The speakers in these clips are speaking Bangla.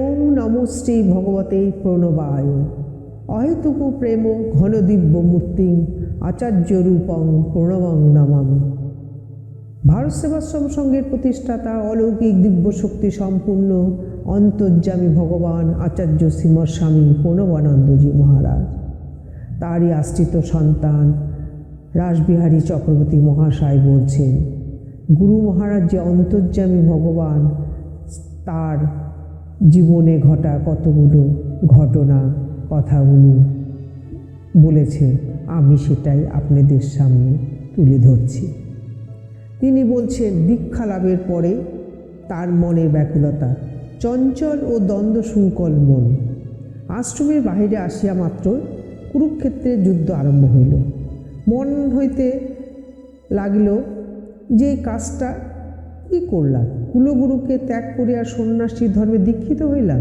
ওম নম শ্রী ভগবতে প্রণবায়। অহেতুকু প্রেম ঘনদিব্য মূর্তি আচার্য রূপং প্রণবং নমামি ভারত সেবাশ্রম সংঘের প্রতিষ্ঠাতা অলৌকিক দিব্য শক্তি সম্পূর্ণ অন্তর্যামী ভগবান আচার্য শ্রীমৎ স্বামী প্রণবানন্দজি মহারাজ। তারই আশ্রিত সন্তান রাসবিহারী চক্রবর্তী মহাশয় বলছেন, গুরু মহারাজ যে অন্তর্যামী ভগবান, তার জীবনে ঘটা কতগুলো ঘটনা কথা উনি বলেছে, আমি সেটাই আপনাদের সামনে তুলে ধরছি। তিনি বলছেন, দীক্ষা লাভের পরে তার মনের ব্যাকুলতা, চঞ্চল ও দ্বন্দ্ব সংকল মন। আশ্রমের বাহিরে আসিয়া মাত্র কুরুক্ষেত্রের যুদ্ধ আরম্ভ হইল। মন হইতে লাগিল যে কাজটা কি করলাম? কুলগুরুকে ত্যাগ করিয়া সন্ন্যাসী ধর্মে দীক্ষিত হইলাম।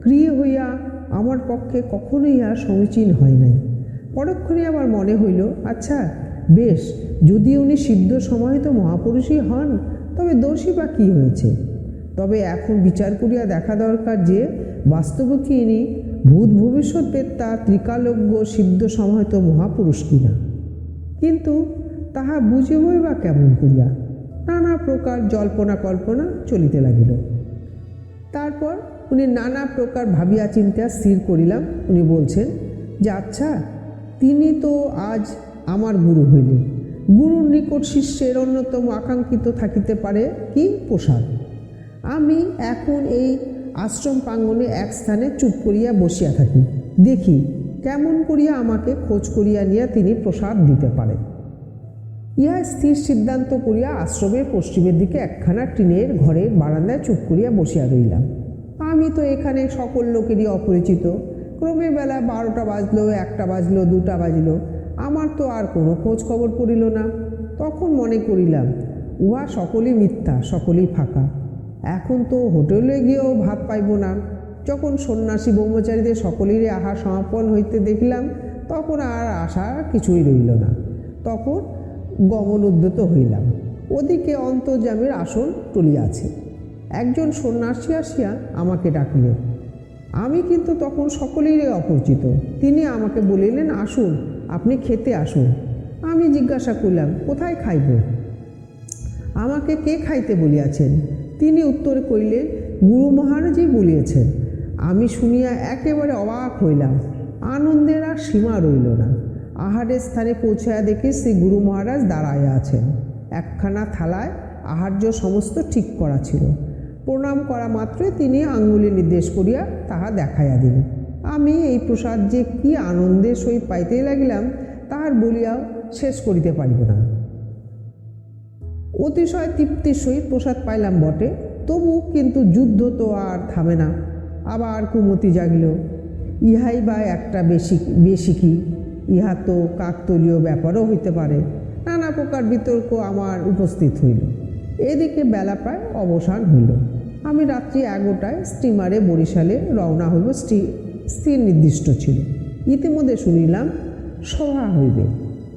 ক্রিয়ে হইয়া আমার পক্ষে কখনোই আর সমীচীন হয় নাই। পরক্ষণে আমার মনে হইল আচ্ছা বেশ, যদি উনি সিদ্ধ সমাহিত মহাপুরুষই হন, তবে দোষী বা কী হয়েছে? তবে এখন বিচার করিয়া দেখা দরকার যে, বাস্তবে কি ইনি ভূত ভবিষ্যৎ বেত্তা ত্রিকালজ্ঞ সিদ্ধ সমাহিত মহাপুরুষ কিনা? কিন্তু তাহা বুঝিবই বা কেমন করিয়া? নানা প্রকার জল্পনা কল্পনা চলিতে লাগিল। তারপর উনি নানা প্রকার ভাবিয়া চিন্তা স্থির করিলাম। উনি বলছেন, যে আচ্ছা তিনি তো আজ আমার গুরু হইলেন। গুরুর নিকট শিষ্যের অন্যতম আকাঙ্ক্ষিত থাকিতে পারে কি প্রসাদ? আমি এখন এই আশ্রম প্রাঙ্গণে এক স্থানে চুপ করিয়া বসিয়া থাকি। দেখি, কেমন করিয়া আমাকে খোঁজ করিয়া নিয়া তিনি প্রসাদ দিতে পারেন। ইহা স্থির সিদ্ধান্ত করিয়া আশ্রমের পশ্চিমের দিকে একখানা টিনের ঘরের বারান্দায় চুপ করিয়া বসিয়া রইলাম আমি তো এখানে সকল লোকেরই অপরিচিত। ক্রমে বেলা বারোটা বাজলো, একটা বাজলো, দুটা বাজলো। আমার তো আর কোনো খোঁজ খবর পড়িল না। তখন মনে করিলাম, উহা সকলেই মিথ্যা, সকলেই ফাঁকা। এখন তো হোটেলে গিয়েও ভাত পাইব না। যখন সন্ন্যাসী ব্রহ্মচারীদের সকলেরই আহার সমাপন হইতে দেখিলাম, তখন আর আশা কিছুই রইল না। তখন গমন উদ্যত হইলাম। ওদিকে অন্তর্জামের আসন টলিয়াছে একজন সন্ন্যাসী আসিয়া আমাকে ডাকলেন আমি কিন্তু তখন সকলেরই অপরিচিত। তিনি আমাকে বলিলেন, আসুন, আপনি খেতে আসুন। আমি জিজ্ঞাসা করলাম, কোথায় খাইব? আমাকে কে খাইতে বলিয়াছেন? তিনি উত্তরে কইলেন গুরু মহারাজই বলিয়েছেন। আমি শুনিয়া একেবারে অবাক হইলাম। আনন্দের আর সীমা রইল না। আহারের স্থানে পৌঁছায়া দেখি শ্রী গুরু মহারাজ দাঁড়াইয়া আছেন। একখানা থালায় আহার্য সমস্ত ঠিক করা ছিল। প্রণাম করা মাত্রই তিনি আঙ্গুলি নির্দেশ করিয়া তাহা দেখাইয়া দিলেন। আমি এই প্রসাদ যে কি আনন্দের সহিত পাইতে লাগিলাম, তাহার বলিয়াও শেষ করিতে পারিব না। অতিশয় তৃপ্তির সহিত প্রসাদ পাইলাম বটে। তবু কিন্তু যুদ্ধ তো আর থামে না। আবার কুমতি জাগিল। ইহাই বা একটা বেশি বেশি কি? ইহা তো কাকতলীয় ব্যাপারও হইতে পারে। নানা প্রকার বিতর্ক আমার উপস্থিত হইল। এদিকে বেলা প্রায় অবসান হইল। আমি রাত্রি এগারোটায় স্টিমারে বরিশালে রওনা হইব স্থির নির্দিষ্ট ছিল। ইতিমধ্যে শুনিলাম সভা হইবে।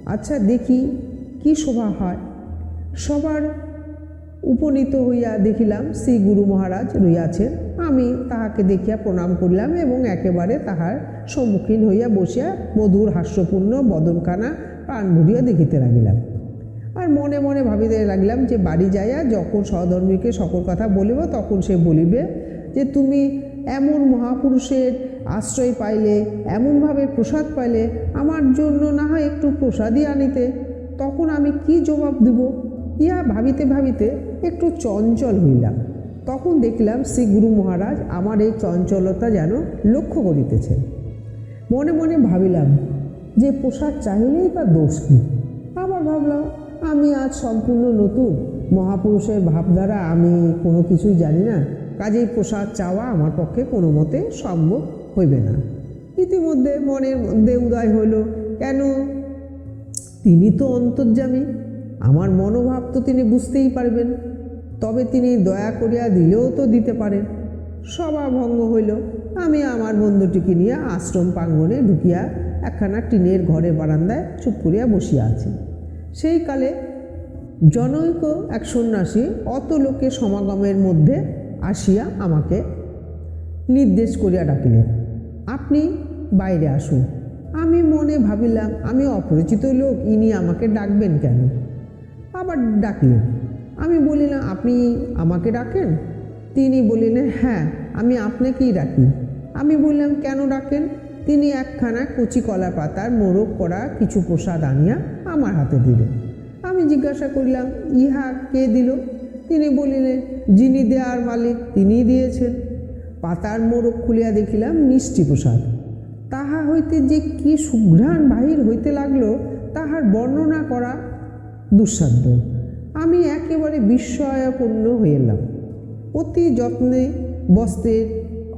আচ্ছা দেখি কি সভা হয়। সবার উপনীত হইয়া দেখিলাম শ্রী গুরু মহারাজ রইয়াছেন। আমি তাহাকে দেখিয়া প্রণাম করিলাম এবং একেবারে তাহার সম্মুখীন হইয়া বসিয়া মধুর হাস্যপূর্ণ বদনখানা প্রাণ ভরিয়া দেখিতে লাগিলাম। আর মনে মনে ভাবিতে লাগিলাম যে বাড়ি যাইয়া যখন সহধর্মীকে সকল কথা বলিব তখন সে বলিবে যে, তুমি এমন মহাপুরুষের আশ্রয় পাইলে এমনভাবে প্রসাদ পাইলে আমার জন্য না হয় একটু প্রসাদই আনিতে। তখন আমি কি জবাব দেব? ইয়া ভাবিতে ভাবিতে একটু চঞ্চল হইলাম। তখন দেখলাম শ্রী গুরু মহারাজ আমার এই চঞ্চলতা যেন লক্ষ্য করিতেছেন। মনে মনে ভাবিলাম যে প্রসাদ চাইলেই বা দোষ কী। আবার ভাবলাম, আমি আজ সম্পূর্ণ নতুন। মহাপুরুষের ভাবধারা আমি কোনো কিছুই জানি না। কাজেই প্রসাদ চাওয়া আমার পক্ষে কোনো মতে সম্ভব হইবে না। ইতিমধ্যে মনের মধ্যে উদয় হইল, কেন? তিনি তো অন্তর্যামী। আমার মনোভাব তো তিনি বুঝতেই পারবেন। তবে তিনি দয়া করিয়া দিলেও তো দিতে পারেন। সভা ভঙ্গ হইল। আমি আমার বন্ধুটিকে নিয়ে আশ্রম প্রাঙ্গণে ঢুকিয়া একখানা টিনের ঘরে বারান্দায় চুপ করিয়া বসিয়া আছি। সেই কালে জনৈক এক সন্ন্যাসী অত লোকের সমাগমের মধ্যে আসিয়া আমাকে নির্দেশ করিয়া ডাকিলেন, আপনি বাইরে আসুন। আমি মনে ভাবিলাম আমি অপরিচিত লোক, ইনি আমাকে ডাকবেন কেন? আবার ডাকলেন আমি বলিলাম আপনি আমাকে ডাকেন? তিনি বলিলেন হ্যাঁ আমি আপনাকেই ডাকি। আমি বললাম, কেন ডাকেন? তিনি একখানা কচি কলা পাতার মোরগ করা কিছু প্রসাদ আনিয়া আমার হাতে দিলেন। আমি জিজ্ঞাসা করিলাম, ইহা কে দিল? তিনি বলিলেন, যিনি দেয়ার মালিক, তিনিই দিয়েছেন। পাতার মোরগ খুলিয়া দেখিলাম মিষ্টি প্রসাদ। তাহা হইতে যে কি সুঘ্রাণ বাহির হইতে লাগল, তাহার বর্ণনা করা দুঃসাধ্য। আমি একেবারে বিস্ময়াপন্ন হইলাম অতি যত্নে বস্ত্রের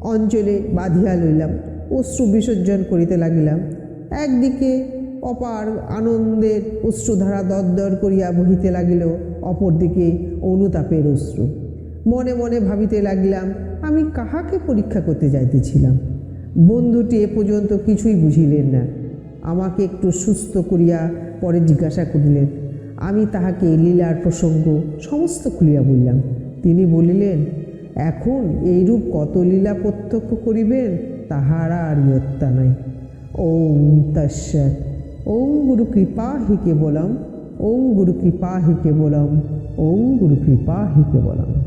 অঞ্চলে বাঁধিয়া লইলাম, অশ্রু বিসর্জন করিতে লাগিলাম। একদিকে অপার আনন্দের অশ্রুধারা দরদর করিয়া বহিতে লাগিল, অপরদিকে অনুতাপের অশ্রু। মনে মনে ভাবিতে লাগিলাম, আমি কাহাকে পরীক্ষা করতে যাইতেছিলাম? বন্ধুটি এ পর্যন্ত কিছুই বুঝিলেন না। আমাকে একটু সুস্থ করিয়া পরে জিজ্ঞাসা করিলেন আমি তাহাকে লীলার প্রসঙ্গ সমস্ত খুলিয়া বললাম। তিনি বলিলেন, এখন এইরূপ কত লীলা প্রত্যক্ষ করিবেন, তাহারা আর ইয়ত্তা নাই। ওম তস্যৎ ওম গুরু কৃপা হি কেবলম, ওম গুরু কৃপা হি কেবলম, ওম গুরু কৃপা হি কেবলম।